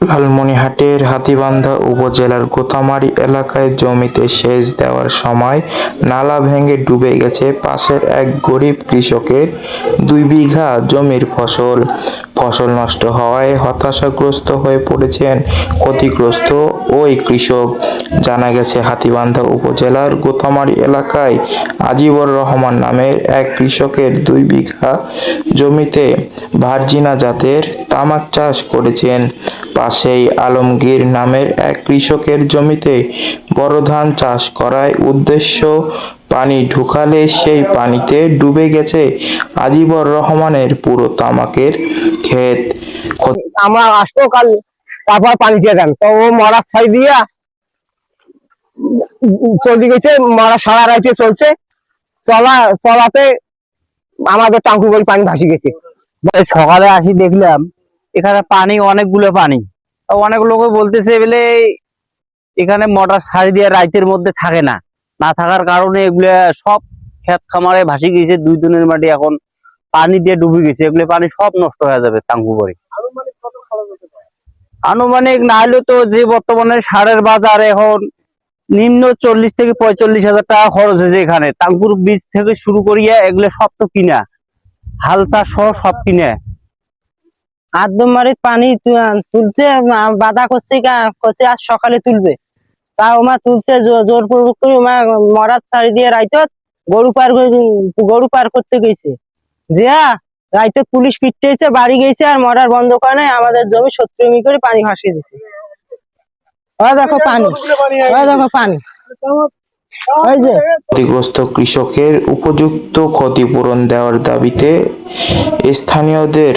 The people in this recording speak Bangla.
লালমনিরহাটের হাতীবান্ধা উপজেলার গোতামারি এলাকায় জমিতে সেচ দেওয়ার সময় নালা ভেঙে ডুবে গেছে পাশের এক গরিব কৃষকের দুই বিঘা জমির ফসল। ফসল নষ্ট হওয়ায় হতাশাগ্রস্ত হয়ে পড়েছেন ক্ষতিগ্রস্ত ওই কৃষক। জানা গেছে, হাতীবান্ধা উপজেলার গোতামারি এলাকায় আজিবর রহমান নামের এক কৃষকের দুই বিঘা জমিতে ভার্জিনা জাতের তামাক চাষ করেছেন। পাশেই আলমগীর নামের এক কৃষকের জমিতে বড় ধান চাষ করায় উদ্দেশ্য পানি ঢুকালে সেই পানিতে ডুবে গেছে আজিবর রহমানের পুরো তামাকের ক্ষেত। আমরা আসব কাল তারপর পানি দিয়ে দেন। তো ও মরার ছাই দিয়া চলে গেছে মরা সারা রাইতে চলছে। চলা চলাতে আমাদের টাঙ্কু বই পানি ভাসি গেছে। সকালে আসি দেখলাম এখানে পানি অনেকগুলো পানি। তো অনেক লোকে বলতেছে বলে এখানে মোটর সারি দিয়ে রাইতের মধ্যে থাকে না। না থাকার কারণে এগুলো সব ক্ষেত খামারে ভাসি গেছে দুই দিনের মাটি এখন পানি দিয়ে ডুবে গেছে এগুলো পানি সব নষ্ট হয়ে যাবে টাঙ্কু করে আনুমানিক না হলে তো যে বর্তমানে সারের বাজার এখন নিম্ন চল্লিশ থেকে পঁয়তাল্লিশ হাজার টাকা খরচ হয়েছে এখানে। টাঙ্কুর বীজ থেকে শুরু করিয়া এগুলো সব তো কিনা। হাল চাষ সহ সব কিনে। আদমবাড়ির পানি তুলছে বাধা করছে করছে আজ সকালে তুলবে। তা ওমা তুলছে, জো- জোরপূর্বক করে ওমা মরার ছাড়ি দিয়ে রাইতত গরু পার গরু পার করতে গেছে। দিয়া রাইতে পুলিশ পিটতেছে, বাড়ি গেছে আর মরার বন্ধ করে নাই, আমাদের জমি সত্তর এমি করে পানি ভাসিয়ে দিছে। কৃষকের উপযুক্ত ক্ষতিপূরণ দেওয়ার দাবিতে স্থানীয়দের